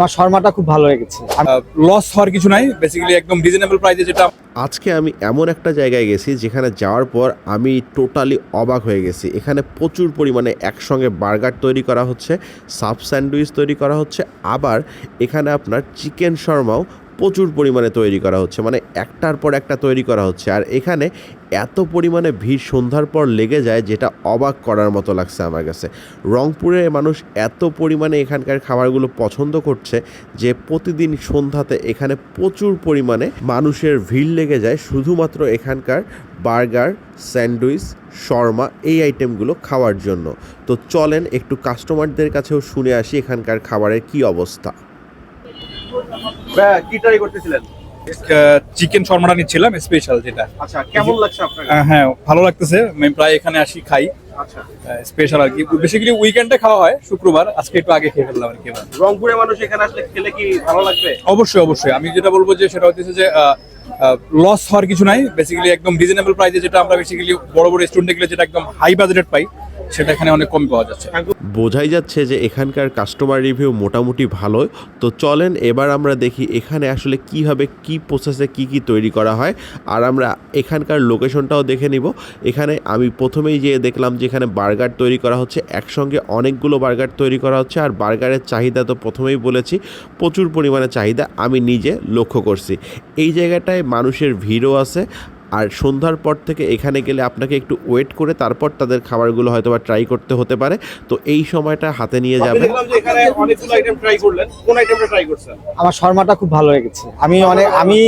আমার শর্মাটা খুব ভালো লেগেছে। লস হওয়ার কিছু নাই বেসিক্যালি একদম রিজনেবল প্রাইসে যেটা আজকে আমি এমন একটা জায়গায় গেছি যেখানে যাওয়ার পর আমি টোটালি অবাক হয়ে গেছি। এখানে প্রচুর পরিমাণে একসঙ্গে বার্গার তৈরি করা হচ্ছে সাব স্যান্ডউইচ তৈরি করা হচ্ছে আবার এখানে আপনার চিকেন শর্মাও প্রচুর পরিমাণে তৈরি করা হচ্ছে মানে একটার পর একটা তৈরি করা হচ্ছে। আর এখানে এত পরিমাণে ভিড় সন্ধ্যার পর লেগে যায় যেটা অবাক করার মতো লাগছে আমার কাছে। রংপুরে মানুষ এত পরিমাণে এখানকার খাবারগুলো পছন্দ করছে যে প্রতিদিন সন্ধ্যাতে এখানে প্রচুর পরিমাণে মানুষের ভিড় লেগে যায়। শুধুমাত্র এখানকার বার্গার, স্যান্ডউইচ, শর্মা এই আইটেমগুলো খাওয়ার জন্য। তো চলেন একটু কাস্টমারদের কাছেও শুনে আসি এখানকার খাবারের কি অবস্থা। কি ট্রাই করতেছিলেন? চিকেন শর্মাটা নিচ্ছিলাম স্পেশাল যেটা। আচ্ছা কেমন লাগছে আপনার হ্যাঁ ভালো লাগতেছে। আমি প্রায় এখানে আসি খাই। আচ্ছা। স্পেশাল আর কি। বেসিক্যালি উইকেন্ডে খাওয়া হয় শুক্রবার। আজকে একটু আগে খেয়ে ফেললাম আর কি। রংপুরের মানুষ এখানে আসলে খেলে কি ভালো লাগবে? অবশ্যই অবশ্যই। আমি যেটা বলব যে সেটা হচ্ছে যে লস হওয়ার কিছু নাই। বেসিক্যালি একদম রিজনেবল প্রাইসে যেটা আমরা বেসিক্যালি বড় বড় রেস্টুরেন্টে গেলে যেটা একদম হাই বাজেটেড পাই, সেটা এখানে অনেক কম পাওয়া যাচ্ছে। বোঝাই যাচ্ছে যে এখানকার কাস্টমার রিভিউ মোটামুটি ভালো তো চলেন এবার আমরা দেখি এখানে আসলে কীভাবে কি প্রসেসে কি কি তৈরি করা হয়। আর আমরা এখানকার লোকেশনটাও দেখে নিব। এখানে আমি প্রথমেই যেয়ে দেখলাম যে এখানে বার্গার তৈরি করা হচ্ছে, একসঙ্গে অনেকগুলো বার্গার তৈরি করা হচ্ছে। আর বার্গারের চাহিদা তো প্রথমেই বলেছি, প্রচুর পরিমাণে চাহিদা আমি নিজে লক্ষ্য করছি। এই জায়গাটায় মানুষের ভিড়ও আছে। আর সন্ধ্যার পর থেকে এখানে গেলে আপনাকে একটু ওয়েট করে তারপর তাদের খাবারগুলো হয়তো বা ট্রাই করতে হতে পারে। তো এই সময়টা হাতে নিয়ে আমি যাবেন। দেখলাম যে এখানে অনেকগুলো আইটেম ট্রাই করলেন। কোন আইটেমটা ট্রাই করছেন? আমার শর্মাটা খুব ভালো লেগেছে। আমি অনেক আমি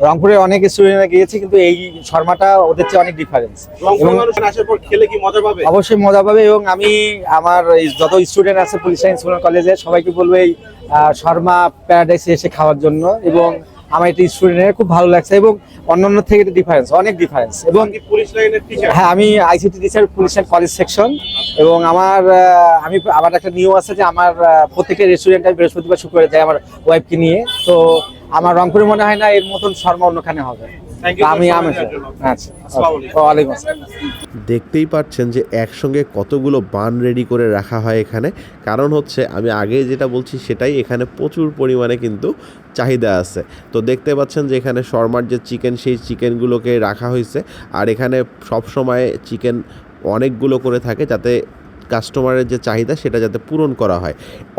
রংপুরে অনেক স্টুডেন্টে গিয়েছি কিন্তু এই শর্মাটা ওদের চেয়ে অনেক ডিফারেন্স রংপুরের মানুষ এখানে আসার পর খেলে মজা পাবে? অবশ্যই মজা পাবে এবং আমি আমার যত স্টুডেন্ট আছে পুলিশ সায়েন্স কলেজে সবাইকে বলব এই আহ, শর্মা প্যারাডাইসে এসে খাওয়ার জন্য এবং আমার এটা স্টুডেন্টের খুব ভালো লাগছে এবং অন্যান্য থেকে এটা ডিফারেন্স অনেক ডিফারেন্স এবং এবং পুলিশ লাইনের টিচার হ্যাঁ আমি ICT teacher police and college section এবং আমার আমি আমার একটা নিয়ম আছে যে আমার প্রত্যেকের রেস্টুরেন্টে আমি বৃহস্পতিবার শুক্রবার যাই আমার ওয়াইফকে নিয়ে। তো আমার রংপুরে মনে হয় না এর মতন শর্মা অন্যখানে হবে। আমি আমি। আচ্ছা ওয়ালাইকুম আসসালাম। দেখতেই পাচ্ছেন যে একসঙ্গে কতগুলো বান রেডি করে রাখা হয় এখানে। কারণ হচ্ছে, আমি আগে যেটা বলছি সেটাই এখানে প্রচুর পরিমাণে কিন্তু চাহিদা আছে। তো দেখতে পাচ্ছেন যে এখানে শর্মার যে চিকেন, সেই চিকেনগুলোকে রাখা হয়েছে। আর এখানে সব সময় চিকেন অনেকগুলো করে থাকে যাতে কাস্টমারের যে চাহিদা, সেটা যাতে পূরণ করা হয়।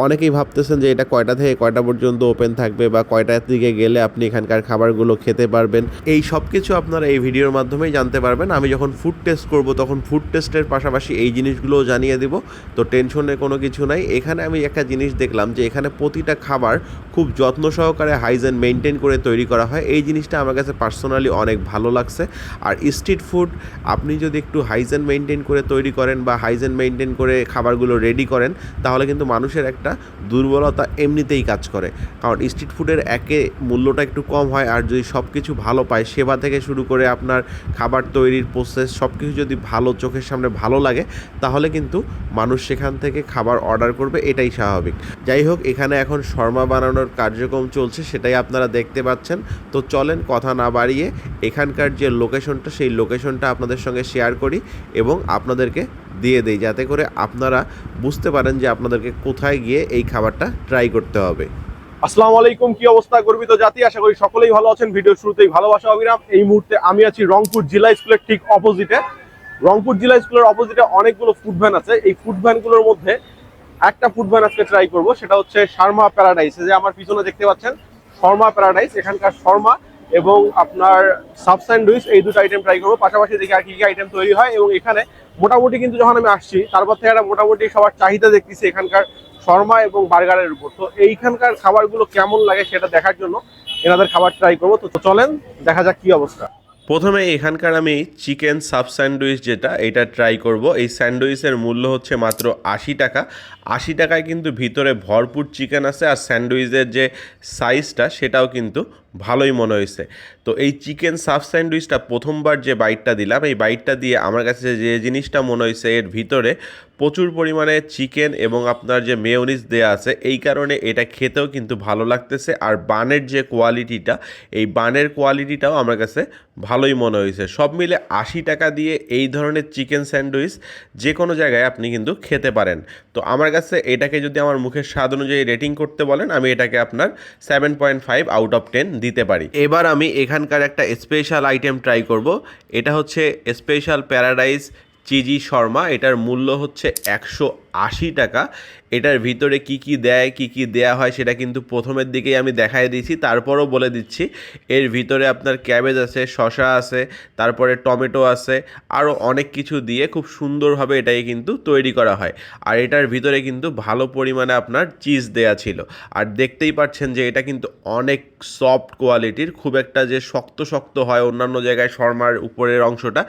অনেকেই ভাবতেছেন যে এটা কয়টা থেকে কয়টা পর্যন্ত ওপেন থাকবে বা কয়টার দিকে গেলে আপনি এখানকার খাবারগুলো খেতে পারবেন। এই সব কিছু আপনারা এই ভিডিওর মাধ্যমেই জানতে পারবেন। আমি যখন ফুড টেস্ট করব, তখন ফুড টেস্টের পাশাপাশি এই জিনিসগুলোও জানিয়ে দিব। তো টেনশনের কোনো কিছু নাই। এখানে আমি একটা জিনিস দেখলাম যে এখানে প্রতিটা খাবার খুব যত্ন সহকারে হাইজেন মেনটেন করে তৈরি করা হয়। এই জিনিসটা আমার কাছে পার্সোনালি অনেক ভালো লাগছে। আর স্ট্রিট ফুড আপনি যদি একটু হাইজেন মেনটেন করে তৈরি করেন বা হাইজেন মেনটেন করে খাবারগুলো রেডি করেন, তাহলে কিন্তু মানুষের একটা দুর্বলতা এমনিতেই কাজ করে। কারণ স্ট্রিট ফুডের একে মূল্যটা একটু কম হয়, আর যদি সব কিছু ভালো পায়, সেবা থেকে শুরু করে আপনার খাবার তৈরির প্রসেস সব কিছু যদি ভালো চোখের সামনে ভালো লাগে, তাহলে কিন্তু মানুষ সেখান থেকে খাবার অর্ডার করবে, এটাই স্বাভাবিক। যাই হোক, এখানে এখন শর্মা বানানোর কার্যক্রম চলছে, সেটাই আপনারা দেখতে পাচ্ছেন। তো চলেন, কথা না বাড়িয়ে এখানকার যে লোকেশনটা সেই লোকেশনটা আপনাদের সঙ্গে শেয়ার করি এবং আপনাদেরকে দিয়ে দেই, যাতে করে আপনারা বুঝতে পারেন যে আপনাদেরকে কোথায় গিয়ে এই খাবারটা ট্রাই করতে হবে। আসসালামু আলাইকুম, কি অবস্থা? গর্বিত জাতি, আশা করি সকলেই ভালো আছেন। ভিডিও শুরুতেই ভালোবাসা, অবিরাম। এই মুহূর্তে আমি আছি রংপুর জেলা স্কুলের ঠিক অপোজিটে রংপুর জেলা স্কুলের অপোজিটে অনেকগুলো ফুড ভ্যান আছে। এই ফুড ভ্যানগুলোর মধ্যে একটা ফুড ভ্যান আজকে ট্রাই করব। সেটা হচ্ছে শর্মা প্যারাডাইস যে আমার পিছনে দেখতে পাচ্ছেন, শর্মা প্যারাডাইস এখানকার শর্মা এবং আপনার সাব স্যান্ডউইচ এই দুটো আইটেম ট্রাই করব। পাশাপাশি দেখি আর কি কি আইটেম তৈরি হয় এবং এখানে মোটামুটি কিন্তু যখন আমি আসছি, তারপর থেকে একটা মোটামুটি সবার চাহিদা দেখতেছি এখানকার শর্মা এবং বার্গারের উপর। তো এইখানকার খাবারগুলো কেমন লাগে সেটা দেখার জন্য এনাদের খাবার ট্রাই করব। তো চলেন, দেখা যাক কি অবস্থা। প্রথমে এখানকার আমি চিকেন সাব স্যান্ডউইচ যেটা, এটা ট্রাই করব। এই স্যান্ডউইচের মূল্য হচ্ছে মাত্র আশি টাকা। আশি টাকায় কিন্তু ভিতরে ভরপুর চিকেন আছে, আর স্যান্ডউইচের যে সাইজটা সেটাও কিন্তু ভালোই মনে হয়েছে। তো এই চিকেন সাব স্যান্ডউইচটা প্রথমবার যে বাইটটা দিলাম, এই বাইটটা দিয়ে আমার কাছে যে জিনিসটা মনে হয়েছে এর ভিতরে প্রচুর পরিমাণে চিকেন এবং আপনার যে মেয়নিজ দেয়া আছে, এই কারণে এটা খেতেও কিন্তু ভালো লাগতেছে। আর বানের যে কোয়ালিটিটা, এই বানের কোয়ালিটিটাও আমার কাছে ভালোই মনে হয়েছে। সব মিলে আশি টাকা দিয়ে এই ধরনের চিকেন স্যান্ডউইচ যে কোনো জায়গায় আপনি কিন্তু খেতে পারেন। তো আমার কাছে এটাকে যদি আমার মুখের স্বাদ অনুযায়ী রেটিং করতে বলেন, আমি এটাকে আপনার seven point five out of ten দিতে পারি। এবার আমি এখানকার একটা স্পেশাল আইটেম ট্রাই করব। এটা হচ্ছে স্পেশাল প্যারাডাইস চিজি শর্মা এটার মূল্য হচ্ছে একশো আশি টাকা, এটার ভিতরে কি কি দেয়, কি কি দেয়া হয় সেটা কিন্তু প্রথমের দিকেই আমি দেখাই দিয়েছি। তারপরও বলে দিচ্ছি, এর ভিতরে আপনার ক্যাবেজ আছে শশা আছে, তারপরে টমেটো আছে, আরও অনেক কিছু দিয়ে খুব সুন্দরভাবে এটাই কিন্তু তৈরি করা হয়। আর এটার ভিতরে কিন্তু ভালো পরিমাণে আপনার চিজ দেয়া ছিল। আর দেখতেই পাচ্ছেন যে এটা কিন্তু অনেক সফট কোয়ালিটির, খুব একটা যে শক্ত শক্ত হয় অন্যান্য জায়গায় শর্মার উপরের অংশটা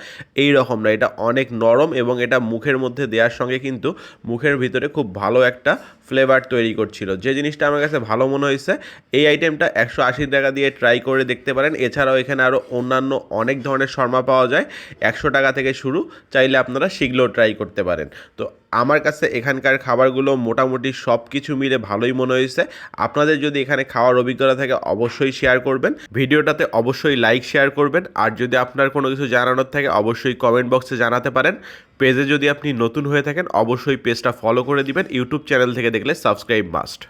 এই রকম না। এটা অনেক নরম এবং এটা মুখের মধ্যে দেওয়ার সঙ্গে কিন্তু মুখের ভিতরে খুব ভালো একটা ফ্লেভার তৈরি করছিল। যে জিনিসটা আমার কাছে ভালো মনে হয়েছে, এই আইটেমটা একশো আশি টাকা দিয়ে ট্রাই করে দেখতে পারেন। এছাড়াও এখানে আরও অন্যান্য অনেক ধরনের শর্মা পাওয়া যায়। একশো টাকা থেকে শুরু, চাইলে আপনারা সেগুলো ট্রাই করতে পারেন। তো আমার কাছে এখানকার খাবারগুলো মোটামুটি সব কিছু মিলে ভালোই মনে হয়েছে। আপনাদের যদি এখানে খাওয়ার অভিজ্ঞতা থাকে, অবশ্যই শেয়ার করবেন। ভিডিওটাতে অবশ্যই লাইক শেয়ার করবেন। আর যদি আপনার কোনো কিছু জানানোর থাকে, অবশ্যই কমেন্ট বক্সে জানাতে পারেন। পেজে যদি আপনি নতুন হয়ে থাকেন, অবশ্যই পেজটা ফলো করে দিবেন। ইউটিউব চ্যানেল থেকে দেখলে সাবস্ক্রাইব মাস্ট